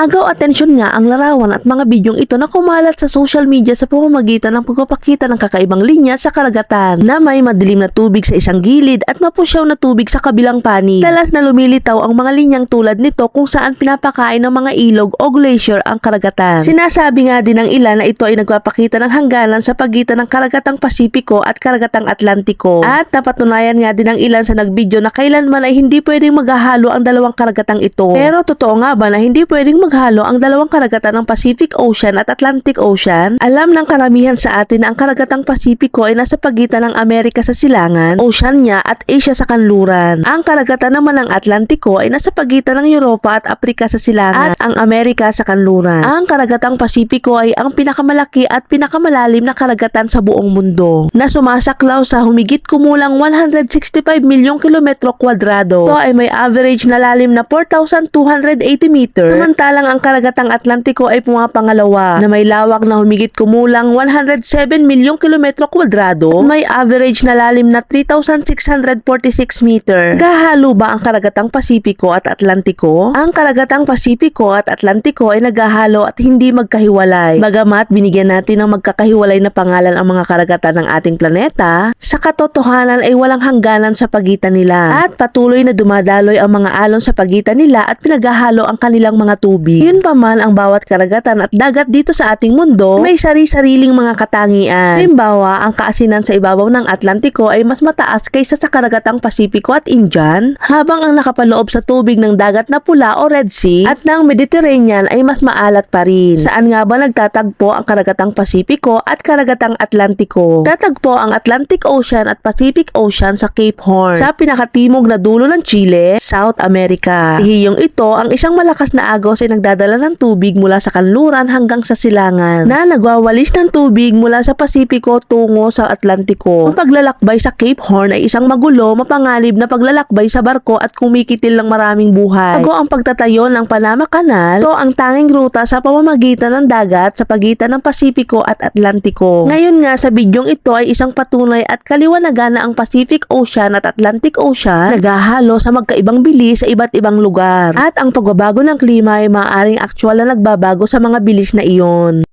Agaw atensyon nga ang larawan at mga bidyong ito na kumalat sa social media sa pamamagitan ng pagpapakita ng kakaibang linya sa karagatan na may madilim na tubig sa isang gilid at mapusyaw na tubig sa kabilang panig. Dalas na lumilitaw ang mga linyang tulad nito kung saan pinapakain ng mga ilog o glacier ang karagatan. Sinasabi nga din ng ilan na ito ay nagpapakita ng hangganan sa pagitan ng karagatang Pasipiko at karagatang Atlantiko. At napatunayan nga din ng ilan sa nagbidyo na kailanman ay hindi pwedeng maghahalo ang dalawang karagatang ito. Pero totoo nga ba na hindi pwedeng maghalo ang dalawang karagatan ng Pacific Ocean at Atlantic Ocean? Alam ng karamihan sa atin na ang karagatang Pasipiko ay nasa pagitan ng Amerika sa silangan, Oceania at Asia sa kanluran. Ang karagatan naman ng Atlantiko ay nasa pagitan ng Europa at Afrika sa silangan at ang Amerika sa kanluran. Ang karagatang Pasipiko ay ang pinakamalaki at pinakamalalim na karagatan sa buong mundo na sumasaklaw sa humigit kumulang 165 milyong kilometro kwadrado. Ito ay may average na lalim na 4,280 meter. Samantalang ang karagatang Atlantiko ay pumapangalawa na may lawak na humigit kumulang 107 milyong kilometro kwadrado. May average na lalim na 3,646 meter. Gahalo ba ang karagatang Pasipiko at Atlantiko? Ang karagatang Pasipiko at Atlantiko ay naghahalo at hindi magkahiwalay. Bagamat binigyan natin ng magkakahiwalay na pangalan ang mga karagatan ng ating planeta, sa katotohanan ay walang hangganan sa pagitan nila at patuloy na dumadaloy ang mga alon sa pagitan nila at pinaghahalo ang kanilang mga tubig. Yun pa man ang bawat karagatan at dagat dito sa ating mundo, may sari-sariling mga katangian. Halimbawa, ang kaasinan sa ibabaw ng Atlantiko ay mas mataas kaysa sa karagatang Pasipiko at Indian, habang ang nakapaloob sa tubig ng dagat na pula o Red Sea at ng Mediterranean ay mas maalat pa rin. Saan nga ba nagtatagpo ang karagatang Pasipiko at karagatang Atlantiko? Tatagpo ang Atlantic Ocean at Pacific Ocean sa Cape Horn sa pinakatimog na dulo ng Chile, South America. Hiyong ito, ang isang malakas na agos nagdadala ng tubig mula sa kanluran hanggang sa silangan na nagwawalis ng tubig mula sa Pasipiko tungo sa Atlantiko. Ang paglalakbay sa Cape Horn ay isang magulo, mapanganib na paglalakbay sa barko at kumikitil ng maraming buhay. Bago ang pagtatayo ng Panama Canal, ito ang tanging ruta sa pamamagitan ng dagat sa pagitan ng Pasipiko at Atlantiko. Ngayon nga sa bidyong ito ay isang patunay at kaliwanagan na ang Pacific Ocean at Atlantic Ocean naghahalo sa magkaibang bilis sa iba't ibang lugar. At ang pagbabago ng klima ay maaaring aktwal na nagbabago sa mga bilis na iyon.